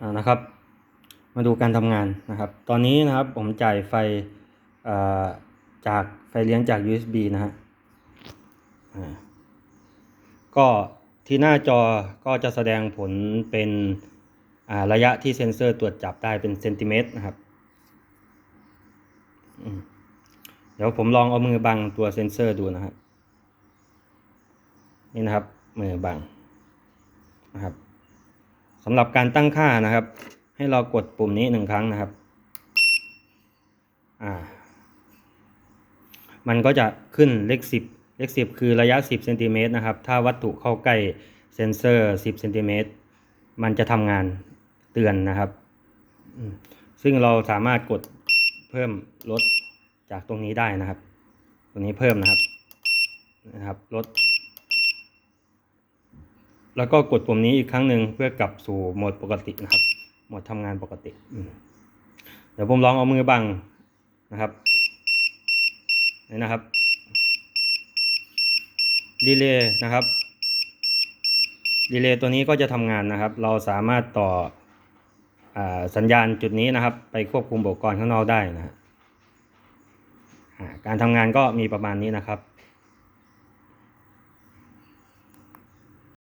อ่านะครับ มาดูการทำงานนะครับ ตอนนี้นะครับผมจ่ายไฟอ่อจากไฟเลี้ยงจาก USB นะฮะอ่าก็ที่หน้าจอก็จะแสดงผลเป็นอ่าระยะที่เซ็นเซอร์ตรวจจับได้เป็นเซนติเมตรนะครับ เดี๋ยวผมลองเอามือบังตัวเซ็นเซอร์ดูนะครับ นี่นะครับมือบังนะครับ สำหรับการตั้งค่านะครับ ให้เรากดปุ่มนี้หนึ่งครั้งนะครับอ่ามันก็จะขึ้นเลขสิบเลขสิบคือระยะสิบเซนติเมตรนะครับ ถ้าวัตถุเข้าใกล้เซนเซอร์สิบเซนติเมตรมันจะทำงานเตือนนะครับ ซึ่งเราสามารถกดเพิ่มลดจากตรงนี้ได้นะครับ ตรงนี้เพิ่มนะครับนะครับลด แล้วก็กดปุ่มนี้อีกครั้งหนึ่งเพื่อกลับสู่โหมดปกตินะครับ โหมดทำงานปกติ เดี๋ยวผมลองเอามือบังนะครับนี่นะครับรีเลย์นะครับรีเลย์ตัวนี้ก็จะทำงานนะครับ เราสามารถต่ออสัญญาณจุดนี้นะครับ ไปควบคุมอุปกรณ์ข้างนอกได้นะฮะการทำงานก็มีประมาณนี้นะครับ